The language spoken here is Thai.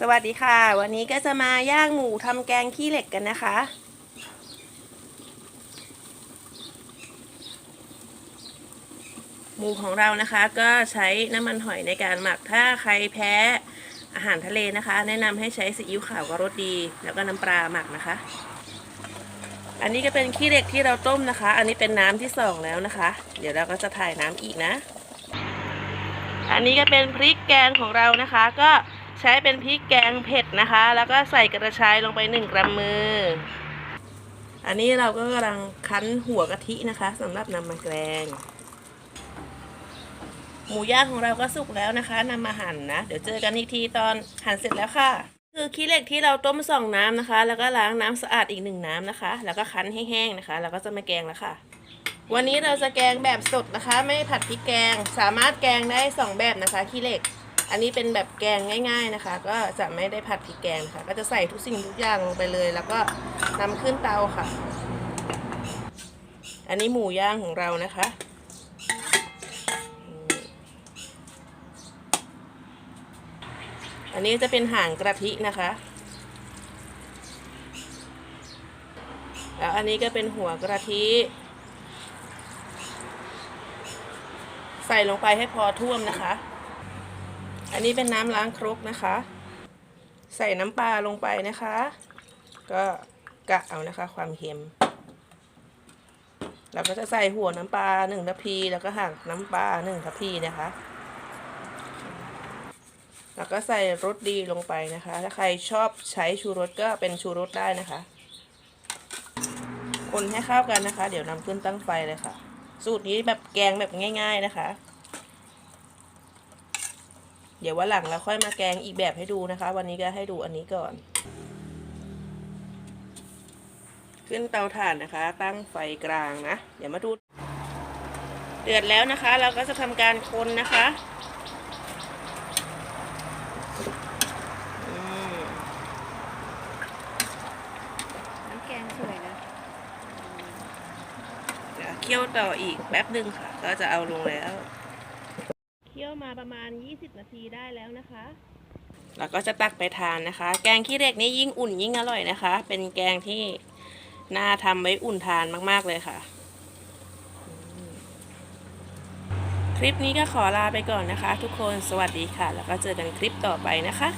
สวัสดีค่ะ วันนี้ก็จะมาย่างหมูทำแกงขี้เหล็กกันนะคะ หมูของเรานะคะก็ใช้น้ำมันหอยในการหมักถ้าใครแพ้อาหารทะเลนะคะ แนะนำให้ใช้ซีอิ๊วขาวกับรสดี แล้วก็น้ำปลาหมักนะคะ อันนี้ก็เป็นขี้เหล็กที่เราต้มนะคะ อันนี้เป็นน้ำที่สองแล้วนะคะ เดี๋ยวเราก็จะถ่ายน้ำอีกนะ อันนี้ก็เป็นพริกแกงของเรานะคะก็ ใช้เป็นพริกแกงเผ็ดนะคะ แล้วก็ใส่กระชายลงไปหนึ่งกรัมมือ อันนี้เราก็กำลังคั้นหัวกะทินะคะสำหรับนำมาแกง หมูย่างของเราก็สุกแล้วนะคะนำมาหั่นนะ เดี๋ยวเจอกันอีกทีตอนหั่นเสร็จแล้วค่ะ คือขี้เหล็กที่เราต้มสองน้ำนะคะ แล้วก็ล้างน้ำสะอาดอีกหนึ่งน้ำนะคะ แล้วก็คั้นให้แห้งนะคะ แล้วก็จะมาแกงแล้วค่ะวันนี้เราจะแกงแบบสดนะคะ ไม่ผัดพริกแกง สามารถแกงได้สองแบบนะคะขี้เหล็ก อันนี้เป็นแบบแกงง่าย ๆนะคะ ก็จะไม่ได้ผัดพริกแกงค่ะ ก็จะใส่ทุกสิ่งทุกอย่างลงไปเลย แล้วก็นำขึ้นเตาค่ะ อันนี้หมูย่างของเรานะคะอันนี้จะเป็นหางกระทินะคะ แล้วอันนี้ก็เป็นหัวกระทิ ใส่ลงไปให้พอท่วมนะคะ อันนี้เป็นน้ำล้างครกนะคะ ใส่น้ำปลาลงไปนะคะ ก็กะเอานะคะ ความเค็ม เราก็จะใส่หัวน้ำปลาหนึ่งทัพพีแล้วก็หางน้ำปลาหนึ่งทัพพีนะคะแล้วก็ใส่รสดีลงไปนะคะ ถ้าใครชอบใช้ชูรสก็เป็นชูรสได้นะคะ คนให้เข้ากันนะคะ เดี๋ยวนำขึ้นตั้งไฟเลยค่ะ สูตรนี้แบบแกงแบบง่าย ๆนะคะ ดี๋ยววันหลังเราค่อยมาแกงอีกแบบให้ดูนะคะ วันนี้ก็ให้ดูอันนี้ก่อน ขึ้นเตาถ่านนะคะ ตั้งไฟกลางนะ เดี๋ยวมาดู เดือดแล้วนะคะ เราก็จะทำการคนนะคะอืมน้ำแกงสวยนะเดี๋ยวเคี่ยวต่ออีกแป๊บหนึ่งค่ะ ก็จะเอาลงแล้วเคี่ยว มาประมาณ 20 นาทีได้แล้วนะคะ แล้วก็จะตักไปทานนะคะ แกงขี้เหล็กนี่ยิ่งอุ่นยิ่งอร่อยนะคะ เป็นแกงที่น่าทำไว้อุ่นทานมากๆเลยค่ะ คลิปนี้ก็ขอลาไปก่อนนะคะ ทุกคนสวัสดีค่ะ แล้วก็เจอกันคลิปต่อไปนะคะ